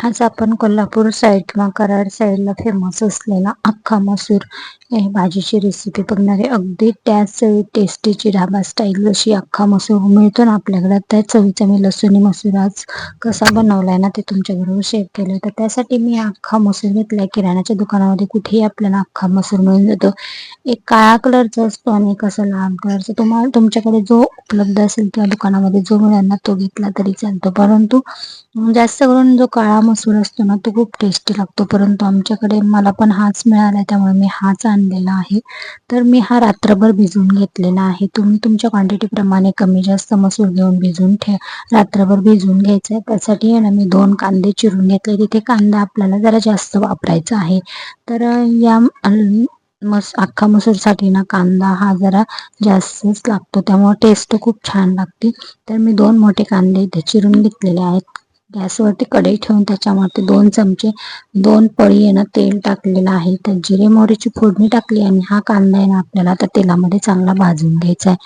आज आपण कोल्हापूर साईड किंवा कराड साईडला फेमस असलेला अख्खा मसूर या भाजीची रेसिपी बघणार. आहे अगदी त्याच चवी टेस्टीची ढाबा स्टाईल जशी अख्खा मसूर मिळतो ना आपल्याकडे त्या चवीचा मी लसूणी मसूर आज कसा बनवलाय ना ते तुमच्याबरोबर शेअर केलं तर त्यासाठी मी अख्खा मसूर घेतलाय. किराण्याच्या दुकानामध्ये कुठेही आपल्याला अख्खा मसूर मिळून जातो. एक काळा कलरचा असतो आणि एक असा लाल कलरचा तुम्हाला तुमच्याकडे जो उपलब्ध असेल त्या दुकानामध्ये जो मिळेल ना तो घेतला तरी चालतो. परंतु जास्त करून जो काळा मसूर असतो ना तो खूप टेस्टी लागतो. परंतु आमच्याकडे मला पण हाच मिळाला त्यामुळे मी हाच आणलेला आहे. तर मी हा रात्रभर भिजवून घेतलेला आहे. तुम्ही तुमच्या क्वांटिटीप्रमाणे कमी जास्त मसूर घेऊन भिजून ठे रात्रभर भिजवून घ्यायचं आहे त्यासाठी आहे ना मी दोन कांदे चिरून घेतले. तिथे कांदा आपल्याला जरा जास्त वापरायचा आहे. तर या मस अख्खा मसूरसाठी ना कांदा हा जरा जास्तच लागतो. त्यामुळे टेस्ट खूप छान लागते. तर मी दोन मोठे कांदे इथे चिरून घेतलेले आहेत. म्हणजे गॅसवरती कढई ठेवून त्याच्यामध्ये दोन चमचे दोन पळी आहे ना तेल टाकलेलं आहे. तर जिरे मोहरीची फोडणी टाकली आणि हा कांदा आहे ना आपल्याला त्या तेलामध्ये चांगला भाजून घ्यायचा आहे.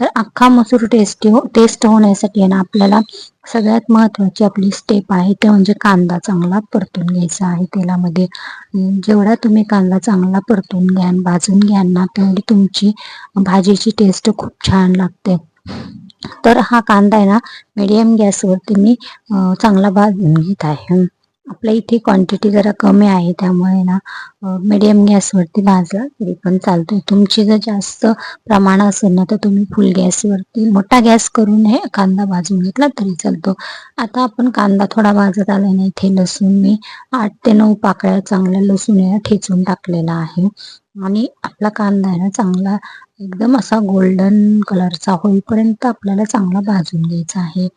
तर अख्खा मसूर टेस्टी हो टेस्ट होण्यासाठी आहे ना आपल्याला सगळ्यात महत्वाची आपली स्टेप आहे ते म्हणजे कांदा चांगला परतून घ्यायचा आहे तेलामध्ये. जेवढा तुम्ही कांदा चांगला परतून घ्याल भाजून घ्याल ना तेवढी तुमची भाजीची टेस्ट खूप छान लागते. तर हा कांदा आहे ना मीडियम गॅसवरती मी चांगला भाजून घेत आहे. आपल्या इथे क्वांटिटी जरा कमी आहे त्यामुळे ना मिडियम गॅसवरती भाजला तरी पण चालतो तुमची जर जास्त प्रमाण असेल ना तर तुम्ही फुल गॅसवरती मोठा गॅस करून हे कांदा भाजून घेतला तरी चालतो. आता आपण कांदा थोडा भाजत आला ना इथे लसूण मी आठ ते नऊ पाकळ्या चांगल्या लसूण या ठेचून टाकलेला आहे. आणि आपला कांदा आहे ना चांगला एकदम असा गोल्डन कलरचा होईपर्यंत आपल्याला चांगला भाजून घ्यायचा आहे.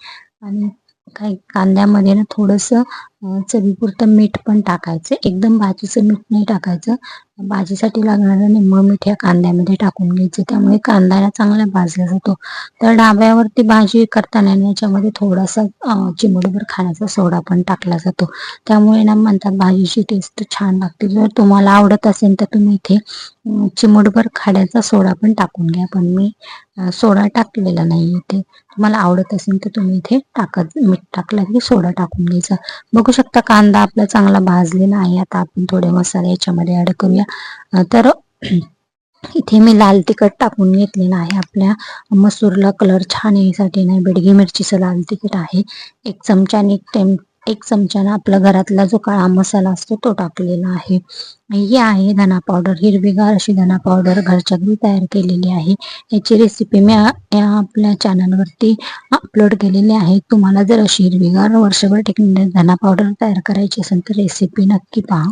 आणि काही कांद्यामध्ये ना थोडंसं चवीपुरतं मीठ पण टाकायचं. एकदम भाजीचं मीठ नाही टाकायचं. भाजीसाठी लागणारं निम्म मीठ या कांद्यामध्ये टाकून घ्यायचं. त्यामुळे कांदा चांगला भाजला जातो. तर डाब्यावरती भाजी करताना याच्यामध्ये थोडासा चिमडभर खाण्याचा सोडा पण टाकला जातो. त्यामुळे ना म्हणतात भाजीची टेस्ट छान लागते. जर तुम्हाला आवडत असेल तर तुम्ही इथे चिमडभर खाण्याचा सोडा पण टाकून घ्या. पण मी सोडा टाकलेला नाही इथे. तुम्हाला आवडत असेल तर तुम्ही इथे टाकत मीठ टाकलं की सोडा टाकून घ्यायचा. बघू शकता? कांदा आपला चांगला भाजलेला आहे. आता आपण थोडे मसाले याच्यामध्ये ऍड करूया. तर इथे मी लाल तिखट टाकून घेतलेला आहे. आपल्या मसूरला कलर छान येण्यासाठी नाही बेडगी मिरचीचं लाल तिखट आहे. एक चमच्याने एक एक चमच्यानं आपला घरातला जो काळा मसाला असतो तो टाकलेला आहे. ही आहे धना पावडर हिरवीगार अशी धना पावडर घरच्या घरी तयार केलेली आहे. याची रेसिपी मी या आपल्या चॅनलवरती अपलोड केलेली आहे. तुम्हाला जर अशी हिरवीगार वर्षभर टिकणारी धना पावडर तयार करायची असेल तर रेसिपी नक्की पहा.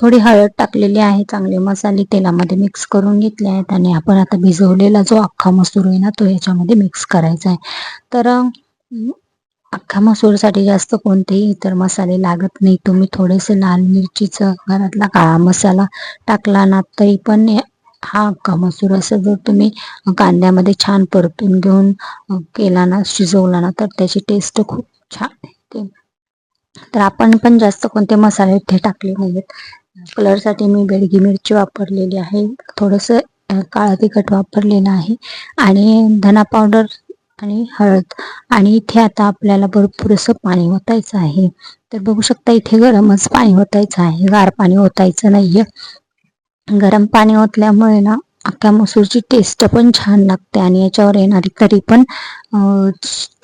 थोडी हळद टाकलेली आहे चांगले मसाले तेलामध्ये मिक्स करून घेतले आहेत आणि आपण आता भिजवलेला जो अख्खा मसूर आहे ना तो याच्यामध्ये मिक्स करायचा आहे. तर अख्खा मसूरसाठी जास्त कोणतेही इतर मसाले लागत नाही. तुम्ही थोडेसे लाल मिरचीचं घरातला काळा मसाला टाकला ना तरी पण हा अख्खा मसूर असं जर तुम्ही कांद्यामध्ये छान परतून घेऊन केला ना शिजवला ना तर त्याची टेस्ट खूप छान येते. तर आपण पण जास्त कोणते मसाले इथे टाकले नाहीत कलरसाठी मी बेडगी मिरची वापरलेली आहे. थोडंसं काळा तिखट वापरलेलं आहे. आणि धना पावडर आणि हळद. आणि इथे आता आपल्याला भरपूर असं पाणी ओतायचं आहे. तर बघू शकता इथे गरमच पाणी ओतायचं आहे. गार पाणी ओतायचं नाहीये. गरम पाणी ओतल्यामुळे ना अख्ख्या मसूरची टेस्ट पण छान लागते आणि याच्यावर येणारी तरी पण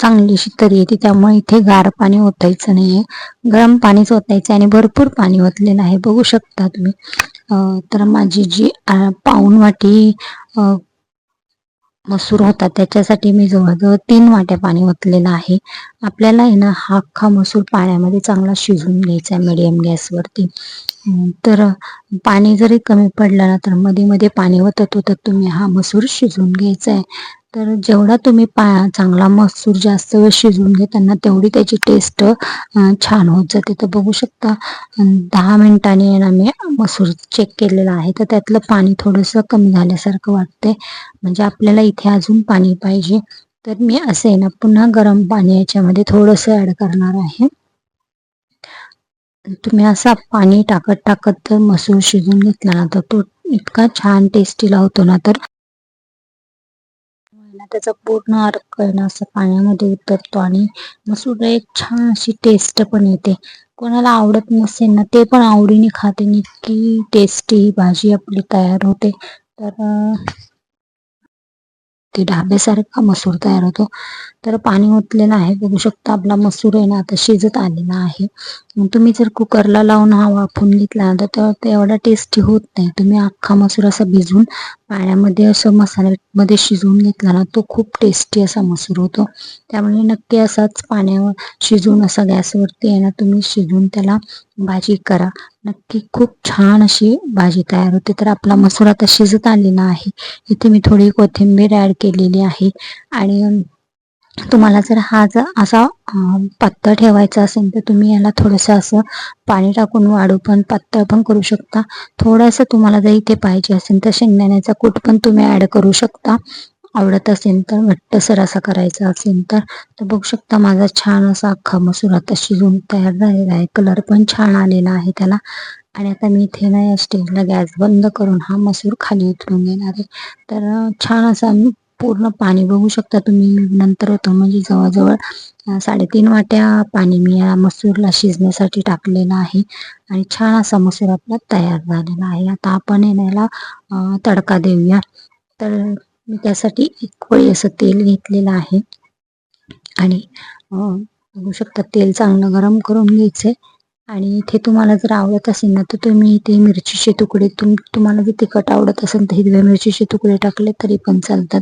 चांगलीशी तरी येते. त्यामुळे इथे गार पाणी ओतायचं नाहीये. गरम पाणीच ओतायचं आणि भरपूर पाणी ओतलेलं आहे. बघू शकता तुम्ही. तर माझी जी पाऊन वाटी मसूर होता त्याच्यासाठी मी जवळजवळ तीन वाट्या पाणी ओतलेलं आहे. आपल्याला आहे ना हा अख्खा मसूर पाण्यामध्ये चांगला शिजून घ्यायचा आहे मिडियम गॅसवरती तर पाणी जरी कमी पडलं ना तर मध्ये मध्ये पाणी ओतत होतं तुम्ही हा मसूर शिजून घ्यायचा आहे. तर जेवढा तुम्ही पा चांगला मसूर जास्त वेळ शिजवून घेताना तेवढी त्याची टेस्ट छान होत जाते. तर बघू शकता दहा मिनिटांनी ना मी मसूर चेक केलेला आहे. तर त्यातलं पाणी थोडंसं कमी झाल्यासारखं वाटते म्हणजे आपल्याला इथे अजून पाणी पाहिजे. तर मी असे ना पुन्हा गरम पाणी याच्यामध्ये थोडंसं ऍड करणार आहे. तुम्ही असा पाणी टाकत टाकत तर मसूर शिजून घेतला ना तर तो इतका छान टेस्टीला होतो ना तर त्याचा पूर्ण अर्क असं पाण्यामध्ये उतरतो आणि मसूरला एक छान अशी टेस्ट पण येते. कोणाला आवडत नसेल ना ते पण आवडीने खाते. इतकी टेस्टी ही भाजी आपली तयार होते. तर ते ढाब्यासारखा मसूर तयार होतो. तर पाणी ओतलेलं आहे. बघू शकता आपला मसूर आहे ना आता शिजत आलेला आहे. तुम्ही जर कुकरला लावून हा वाफून घेतला तर ते एवढा टेस्टी होत नाही. तुम्ही अख्खा मसूर असा भिजून पाण्यामध्ये असं मसाल्यामध्ये शिजवून घेतला ना तो खूप टेस्टी असा मसूर होतो. त्यामुळे नक्की असाच पाण्यावर शिजवून असा गॅसवरती आहे ना तुम्ही शिजवून त्याला भाजी करा. नक्की खूप छान अशी भाजी तयार होते. तर आपला मसूर आता शिजत आलेला आहे. इथे मी थोडी कोथिंबीर ॲड केलेली आहे. आणि तुम्हाला जर हा जर असा पातळ ठेवायचा असेल तर तुम्ही याला थोडंसं असं पाणी टाकून वाढू पण पातळ पण करू शकता. थोडंसं तुम्हाला जर इथे पाहिजे असेल तर शेंगदाण्याचा कूट पण तुम्ही ॲड करू शकता. आवडत असेल तर घट्टसर असा करायचा असेल तर बघू शकता माझा छान असा अख्खा मसूर आता शिजून तयार झालेला आहे. कलर पण छान आलेला आहे त्याला. आणि आता मी इथे ना या स्टेजला गॅस बंद करून हा मसूर खाली उतरून घेणार आहे. तर छान असा पूर्ण पाणी बघू शकता तुम्ही. नंतर होतो म्हणजे जवळजवळ साडेतीन वाट्या पाणी मी या मसूरला शिजण्यासाठी टाकलेलं आहे. आणि छान असा मसूर आपला तयार झालेला आहे. आता आपण याला तडका देऊया. तर मी त्यासाठी एक वळी असं तेल घेतलेलं आहे. आणि बघू शकता तेल चांगलं गरम करून घ्यायचंय. आणि इथे तुम्हाला जर आवडत असेल ना तर तुम्ही इथे मिरचीचे तुकडे तुम तुम्हाला जर तिखट आवडत असेल तर हिरव्या मिरचीचे तुकडे टाकले तरी पण चालतात.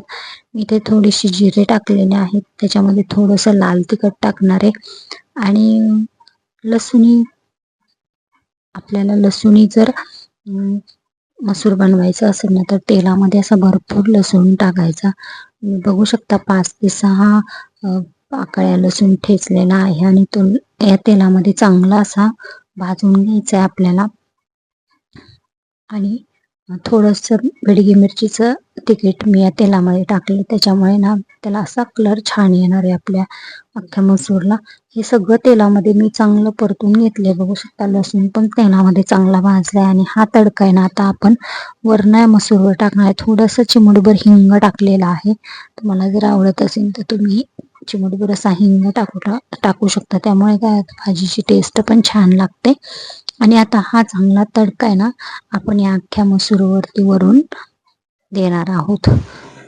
मी इथे थोडीशी जिरे टाकलेले आहेत त्याच्यामध्ये थोडंसं लाल तिखट टाकणार आहे. आणि लसुणी आपल्याला लसुणी जर मसूर बनवायचा असेल ना तर तेलामध्ये असा भरपूर लसूण टाकायचा. बघू शकता पाच ते सहा पाकळ्या लसूण ठेचलेला आहे आणि तो या तेलामध्ये चांगला असा भाजून घ्यायचा आहे आपल्याला. आणि थोडंसं बेडगी मिरचीचं तिकीट मी या तेलामध्ये टाकले. त्याच्यामुळे ना त्याला असा कलर छान येणार आहे आपल्या अख्ख्या मसूरला. हे सगळं तेलामध्ये मी चांगलं परतून घेतले बघू शकता लसूण पण तेलामध्ये चांगला भाजलाय आणि हा तडका आहे ना आता आपण वरना मसूरवर टाकणार आहे. थोडंसं चिमडभर हिंग टाकलेला आहे. तुम्हाला जर आवडत असेल तर तुम्ही चिमटभर असा हिंग टाकू टाकू शकता. त्यामुळे काय भाजीची टेस्ट पण छान लागते. आणि आता हा चांगला तडका आहे ना आपण या अख्ख्या मसूरवरती वरून देणार आहोत.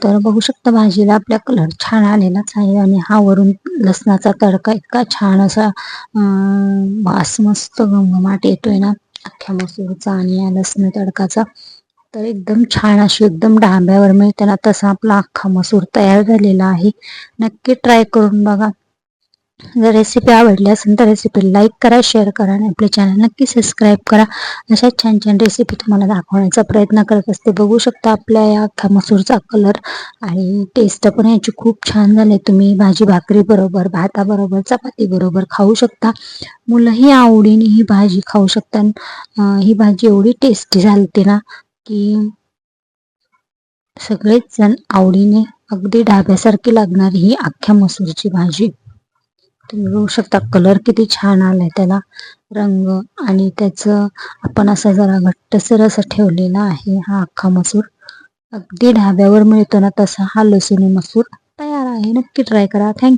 तर बघू शकता भाजीला आपल्या कलर छान आलेलाच आहे आणि हा वरून लसणाचा तडका इतका छान असा वास मस्त घमघमाट येतोय ना अख्ख्या मसूरचा आणि या लसण तडकाचा. तर एकदम छान अशी एकदम ढाब्यावर मिळते म्हणजे ना तसा आपला अख्खा मसूर तयार झालेला आहे. नक्की ट्राय करून बघा. जर रेसिपी आवडली असेल तर रेसिपी लाईक करा शेअर करा आणि आपले चॅनल नक्की सबस्क्राईब करा. अशा छान छान रेसिपी तुम्हाला दाखवण्याचा प्रयत्न करत असते. बघू शकता आपल्या या अख्खा मसूरचा कलर आणि टेस्ट पण याची खूप छान झाली. तुम्ही भाजी भाकरी बरोबर भाताबरोबर चपाती बरोबर खाऊ शकता. मुलंही आवडीने ही भाजी खाऊ शकतात. ही भाजी एवढी टेस्टी झालते ना. की सगळेच जण आवडीने अगदी ढाब्यासारखी लागणारी ही अख्ख्या मसूरची भाजी. तुम्ही बघू शकता कलर किती छान आलाय. त्याला रंग आणि त्याचं आपण असा जरा घट्टसर असं ठेवलेला आहे हा अख्खा मसूर. अगदी ढाब्यावर मिळतो ना तसा हा लसूणी मसूर तयार आहे. नक्की ट्राय करा. थँक्यू